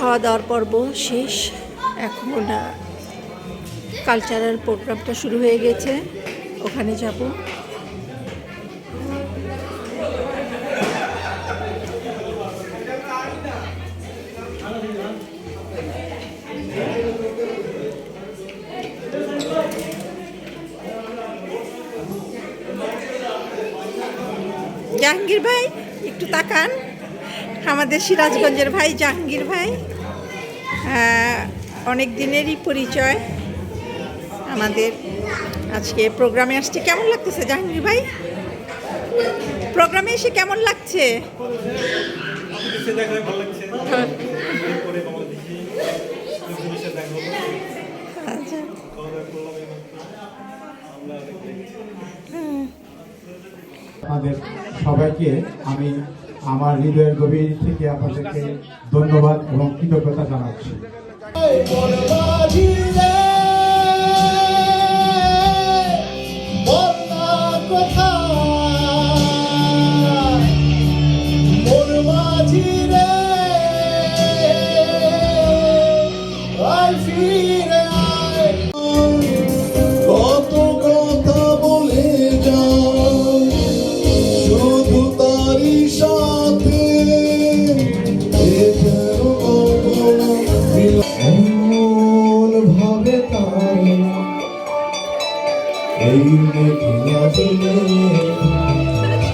খাওয়া দাওয়ার পর্ব শেষ। এখন কালচারাল প্রোগ্রামটা শুরু হয়ে গেছে। ওখানে যাব। জাহাঙ্গীর ভাই, একটু তাকান। আমাদের সিরাজগঞ্জের ভাই, জাহাঙ্গীর ভাই। অনেক দিনেরই পরিচয়। আমাদের আজকে প্রোগ্রামে আসছে। কেমন লাগতেছে জাহাঙ্গীর ভাই? প্রোগ্রামে এসে কেমন লাগছে? আপনাদের সবাইকে আমি আমার হৃদয়ের গভীর থেকে আপনাদেরকে ধন্যবাদ এবং কৃতজ্ঞতা জানাচ্ছি।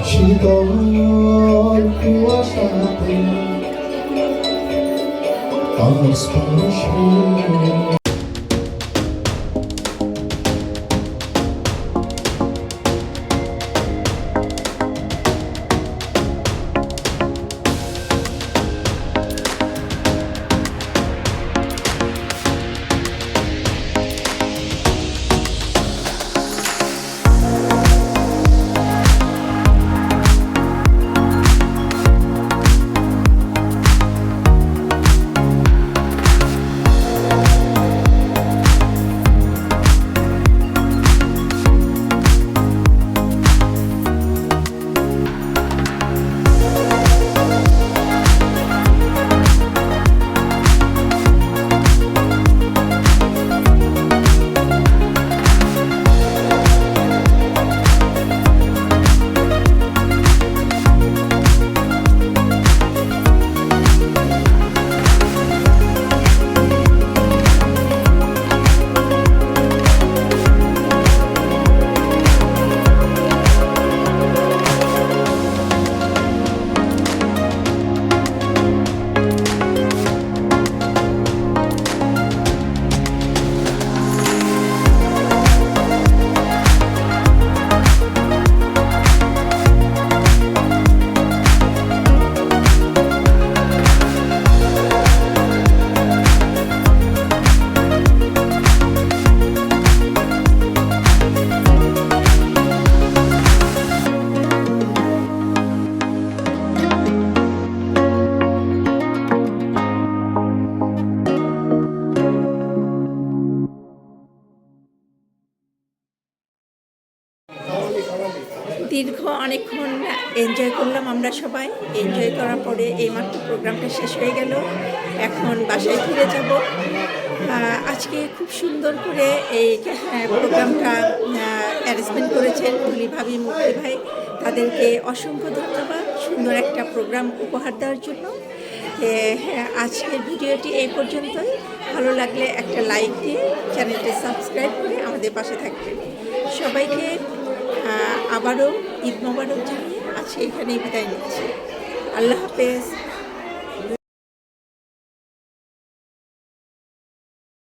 শীতল কুয়াশাতে স্পর্শে। দীর্ঘ অনেকক্ষণ এনজয় করলাম আমরা সবাই। এনজয় করার পরে এইমাত্র প্রোগ্রামটা শেষ হয়ে গেল। এখন বাসায় ফিরে যাব। আজকে খুব সুন্দর করে এই প্রোগ্রামটা অ্যারেঞ্জমেন্ট করেছেন তুলি ভাবি মুক্তি ভাই। তাদেরকে অসংখ্য ধন্যবাদ সুন্দর একটা প্রোগ্রাম উপহার দেওয়ার জন্য। হ্যাঁ, আজকের ভিডিওটি এই পর্যন্তই। ভালো লাগলে একটা লাইক দিয়ে চ্যানেলটি সাবস্ক্রাইব করে আমাদের পাশে থাকবেন। সবাইকে আবারও ঈদ মোবারক জানিয়ে আজকে এখানেই বিদায় নিচ্ছি। আল্লাহ হাফেজ।